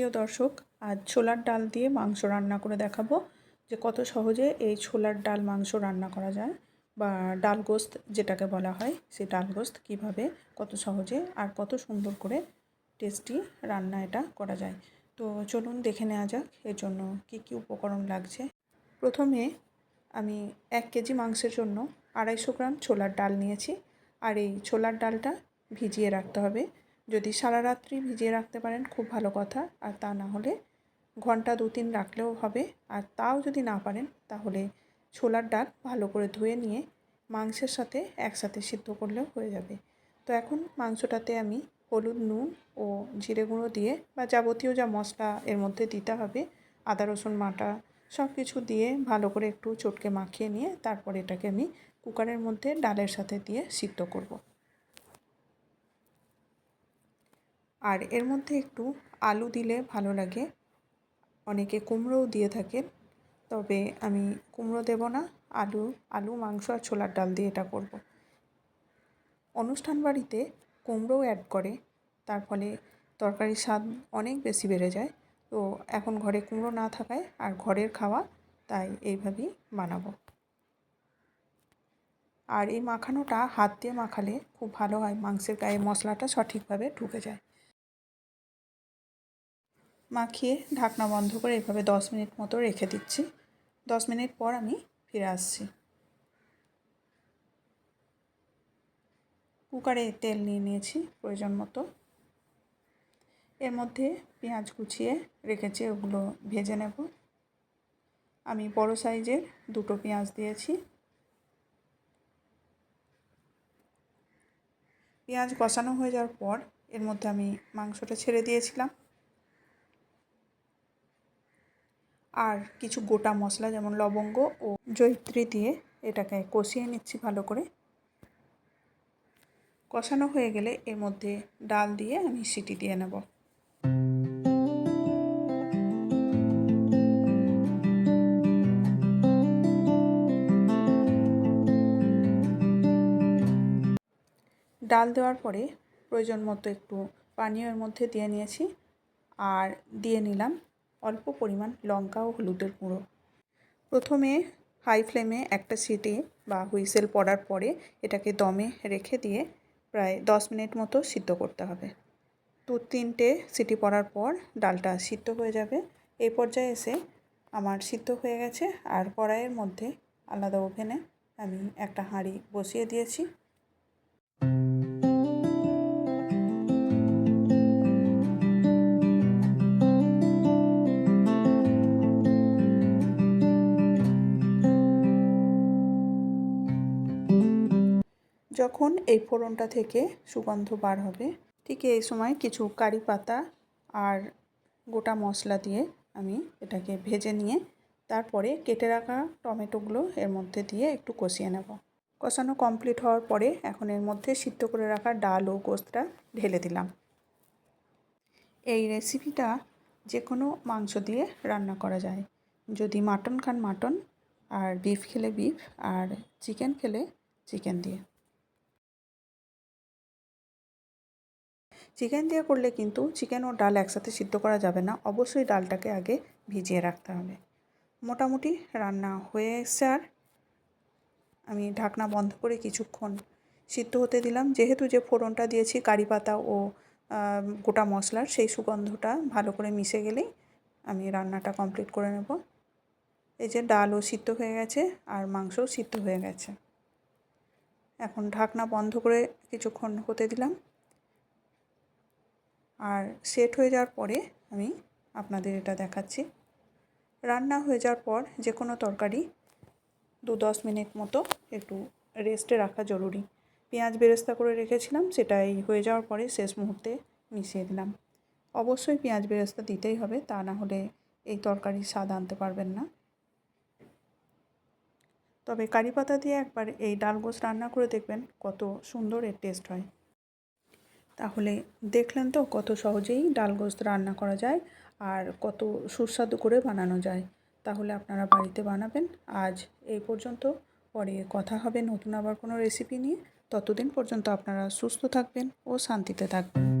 প্রিয় দর্শক, আজ ছোলার ডাল দিয়ে মাংস রান্না করে দেখাবো যে কত সহজে এই ছোলার ডাল মাংস রান্না করা যায় বা ডাল গোস্ত যেটাকে বলা হয়, সেই ডাল গোস্ত কীভাবে কত সহজে আর কত সুন্দর করে টেস্টি রান্না এটা করা যায়। তো চলুন দেখে নেওয়া যাক এর জন্য কি কি উপকরণ লাগছে। প্রথমে আমি এক কেজি মাংসের জন্য আড়াইশো গ্রাম ছোলার ডাল নিয়েছি। আর এই ছোলার ডালটা ভিজিয়ে রাখতে হবে। যদি সারা রাত্রি ভিজিয়ে রাখতে পারেন, খুব ভালো কথা। আর তা না হলে ঘণ্টা দু তিন রাখলেও হবে। আর তাও যদি না পারেন, তাহলে ছোলার ডাল ভালো করে ধুয়ে নিয়ে মাংসের সাথে একসাথে সিদ্ধ করলেও হয়ে যাবে। তো এখন মাংসটাতে আমি হলুদ নুন ও জিরে গুঁড়ো দিয়ে বা যাবতীয় যা মশলা এর মধ্যে দিতে হবে, আদা, রসুন মাটা সব কিছু দিয়ে ভালো করে একটু চটকে মাখিয়ে নিয়ে তারপর এটাকে আমি কুকারের মধ্যে ডালের সাথে দিয়ে সিদ্ধ করব। আর এর মধ্যে একটু আলু দিলে ভালো লাগে। অনেকে কুমড়োও দিয়ে থাকেন। তবে আমি কুমড়ো দেব না, আলু আলু, মাংস আর ছোলার ডাল দিয়ে এটা করব। অনুষ্ঠান বাড়িতে কুমড়োও অ্যাড করে, তার ফলে তরকারির স্বাদ অনেক বেশি বেড়ে যায়। তো এখন ঘরে কুমড়ো না থাকায় আর ঘরের খাওয়া, তাই এইভাবেই বানাবো। আর এই মাখানোটা হাত দিয়ে মাখালে খুব ভালো হয়, মাংসের গায়ে মশলাটা সঠিকভাবে ঢুকে যায়। মাখিয়ে ঢাকনা বন্ধ করে এভাবে দশ মিনিট মতো রেখে দিচ্ছি। দশ মিনিট পর আমি ফিরে আসছি। কুকারে তেল নিয়ে নিয়েছি প্রয়োজন মতো। এর মধ্যে পেঁয়াজ কুচিয়ে রেখেছি, ওগুলো ভেজে নেব। আমি বড় সাইজের দুটো পেঁয়াজ দিয়েছি। পেঁয়াজ কষানো হয়ে যাওয়ার পর এর মধ্যে আমি মাংসটা ছেড়ে দিয়েছিলাম। আর কিছু গোটা মশলা যেমন লবঙ্গ ও জৈত্রী দিয়ে এটাকে কষিয়ে নিচ্ছি ভালো করে। কষানো হয়ে গেলে এর মধ্যে ডাল দিয়ে আমি সিটি দিয়ে নেব। ডাল দেওয়ার পরে প্রয়োজন মতো একটু পানীয় এর মধ্যে দিয়ে নিয়েছি। আর দিয়ে নিলাম অল্প পরিমাণ লঙ্কা ও হলুদের গুঁড়ো। প্রথমে হাই ফ্লেমে একটা সিটি বা হুইসেল পড়ার পরে এটাকে দমে রেখে দিয়ে প্রায় দশ মিনিট মতো সিদ্ধ করতে হবে। দু তিনটে সিটি পড়ার পর ডালটা সিদ্ধ হয়ে যাবে। এই পর্যায়ে এসে আমার সিদ্ধ হয়ে গেছে। আর কড়াইয়ের মধ্যে আলাদা ওভেনে আমি একটা হাঁড়ি বসিয়ে দিয়েছি। যখন এই ফোড়নটা থেকে সুগন্ধ বার হবে, ঠিক এই সময় কিছু কারি পাতা আর গোটা মশলা দিয়ে আমি এটাকে ভেজে নিয়ে তারপরে কেটে রাখা টমেটোগুলো এর মধ্যে দিয়ে একটু কষিয়ে নেব। কষানো কমপ্লিট হওয়ার পরে এখন এর মধ্যে সিদ্ধ করে রাখা ডাল ও গোস্তটা ঢেলে দিলাম। এই রেসিপিটা যে কোনো মাংস দিয়ে রান্না করা যায়। যদি মাটন খান মাটন, আর বিফ খেলে বিফ, আর চিকেন খেলে চিকেন দিয়ে। চিকেন দিয়ে করলে কিন্তু চিকেন ও ডাল একসাথে সিদ্ধ করা যাবে না। অবশ্যই ডালটাকে আগে ভিজিয়ে রাখতে হবে। মোটামুটি রান্না হয়ে এসছে আর। আমি ঢাকনা বন্ধ করে কিছুক্ষণ সিদ্ধ হতে দিলাম। যেহেতু যে ফোড়নটা দিয়েছি, কারি পাতা ও গোটা মশলার, সেই সুগন্ধটা ভালো করে মিশে গেলেই আমি রান্নাটা কমপ্লিট করে নেব। এই যে ডালও সিদ্ধ হয়ে গেছে আর মাংসও সিদ্ধ হয়ে গেছে। এখন ঢাকনা বন্ধ করে কিছুক্ষণ হতে দিলাম। আর সেট হয়ে যাওয়ার পরে আমি আপনাদের এটা দেখাচ্ছি। রান্না হয়ে যাওয়ার পর যে কোনো তরকারি দু দশ মিনিট মতো একটু রেস্টে রাখা জরুরি। পেঁয়াজ বেরেস্তা করে রেখেছিলাম, সেটাই হয়ে যাওয়ার পরে শেষ মুহূর্তে মিশিয়ে দিলাম। অবশ্যই পেঁয়াজ বেরেস্তা দিতেই হবে, তা না হলে এই তরকারির স্বাদ আনতে পারবেন না। তবে কারি পাতা দিয়ে একবার এই ডাল গোস রান্না করে দেখবেন কত সুন্দর এর টেস্ট হয়। তাহলে দেখলেন তো কত সহজেই ডাল গোস্ত রান্না করা যায় আর কত সুস্বাদু করে বানানো যায়। তাহলে আপনারা বাড়িতে বানাবেন। আজ এই পর্যন্ত। পরে কথা হবে নতুন আবার কোনো রেসিপি নিয়ে। ততদিন পর্যন্ত আপনারা সুস্থ থাকবেন ও শান্তিতে থাকবেন।